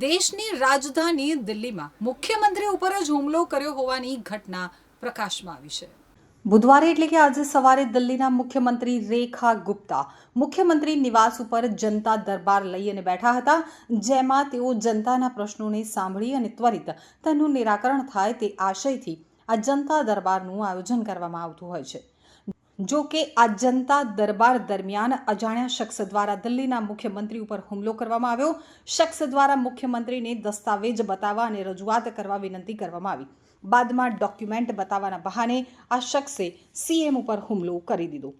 દેશની રાજધાની દિલ્હીમાં મુખ્યમંત્રી ઉપર જ હુમલો કર્યો હોવાની ઘટના પ્રકાશમાં આવી છે. બુધવારે એટલે કે આજે સવારે દિલ્હીના મુખ્યમંત્રી રેખા ગુપ્તા મુખ્યમંત્રી નિવાસ ઉપર જનતા દરબાર લઈ અને બેઠા હતા, જેમાં તેઓ જનતાના પ્રશ્નોને સાંભળી અને ત્વરિત તેનું નિરાકરણ થાય તે આશયથી આ જનતા દરબારનું આયોજન કરવામાં આવતું હોય છે. જો કે આ જનતા દરબાર દરમિયાન અજાણ્યા શખ્સ દ્વારા દિલ્હીના મુખ્યમંત્રી ઉપર હુમલો કરવામાં આવ્યો. શખ્સ દ્વારા મુખ્યમંત્રીને દસ્તાવેજ બતાવવા અને રજૂઆત કરવા વિનંતી કરવામાં આવી. બાદમાં ડોક્યુમેન્ટ બતાવવાના બહાને આ શખ્સે સીએમ ઉપર હુમલો કરી દીધો.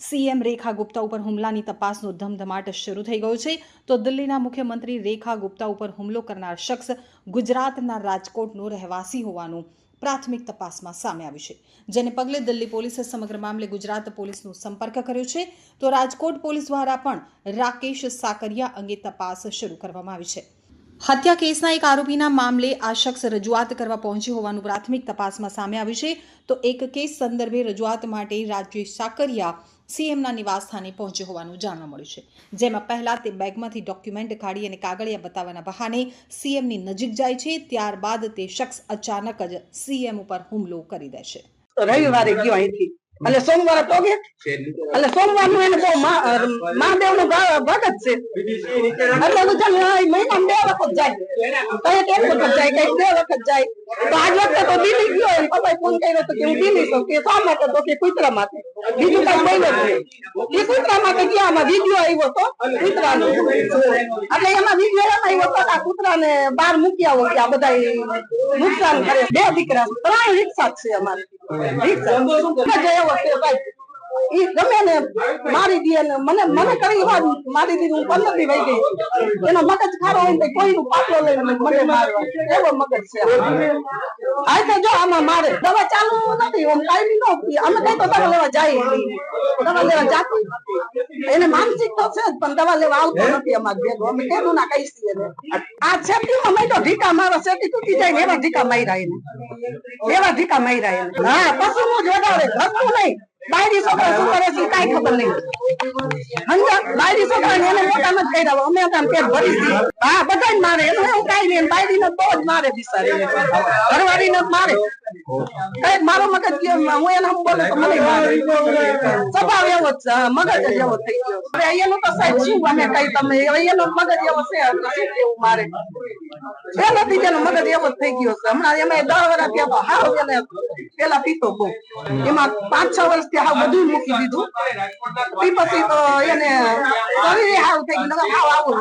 સીએમ રેખા ગુપ્તા ઉપર હુમલાની તપાસનો ધમધમાટ શરૂ થઈ ગયો છે. તો દિલ્હીના મુખ્યમંત્રી રેખા ગુપ્તા ઉપર હુમલો કરનાર શખ્સ ગુજરાતના રાજકોટનો રહેવાસી હોવાનું પ્રાથમિક તપાસમાં સામે આવ્યું છે. જેને પગલે દિલ્હી પોલીસે સમગ્ર મામલે ગુજરાત પોલીસનો સંપર્ક કર્યો છે. તો રાજકોટ પોલીસ દ્વારા પણ રાકેશ સાકરિયા અંગે તપાસ શરૂ કરવામાં આવી છે. હત્યા કેસના એક આરોપીના મામલે આ શખ્સ રજૂઆત કરવા પહોંચ્યો હોવાનું પ્રાથમિક તપાસમાં સામે આવ્યું છે. તો એક કેસ સંદર્ભે રજૂઆત માટે રાજેશ સાકરિયા સીએમના નિવાસસ્થાને પહોંચ્યો હોવાનું જાણવા મળ્યું છે. જેમાં પહેલા તે બેગમાંથી ડોક્યુમેન્ટ કાઢી અને કાગળિયા બતાવવાના બહાને સીએમની નજીક જાય છે. ત્યારબાદ તે શખ્સ અચાનક જ સીએમ ઉપર હુમલો કરી દે છે. રવિવારે ગયો અહીંથી. એટલે સોમવારે તો ગયા એટલે સોમવારનું એને બહુ મહાદેવનું ભગત છે. એટલે આ બે વખત જાય. કંઈક એક વખત જાય? કઈ બે વખત જાય? કૂતરા માટે? બીજું કઈ બોલ્યો આમાં વીડિયો આવ્યો તો? કૂતરાનો. એટલે એમાં વીડિયો એમ આવ્યો તો આ કૂતરાને બહાર મૂકી આવો આ બધા નુકસાન કરે. બે દીકરા. ત્રણ રિક્ષા છે અમારે. રિક્ષા. એવો છે એનો કોઈ કાઈ કઈ માનસિક તો છે પણ દવા લેવા આવતો નથી અમારે અમે કેનું ના એને. આ છેટીમાં મેં તો ઢીકા મારો છેટી તૂટી જાય ને એવા ઢીકા માર્યા એને. એવા ઢીકા માર્યા હા પશુ નું જ વધારે નહીં. બાયરી છોકરા કરે કાઈ ખબર નહીં. સમજ્યા બાયરી છોકરા ને એને મોટા નથી કર્યા અમે હતા ને પેટ ભરી દીધું. હા બધાય મારે. બાયરી ને બહુ જ મારે ને મારે. મગજ હું એને હમ બોલું તો મને સ્વભાવ એવો જ મગજ જ એવો થઈ ગયો. એનું તો સાહેબ શું અમે કઈ તમે? અહીંયા એનો મગજ એવો છે. એવું મારે? પેલાથી જ એનો મગજ એવો જ થઈ ગયો છે. હમણાં એમાં દસ વર્ષ ત્યાં હાવ એને પેલા પીતો બહુ. એમાં પાંચ, છ વર્ષથી હાવ બધું મૂકી દીધું. એ પછી તો એને શરીરે હાવ થઈ ગયું હાવ આવું.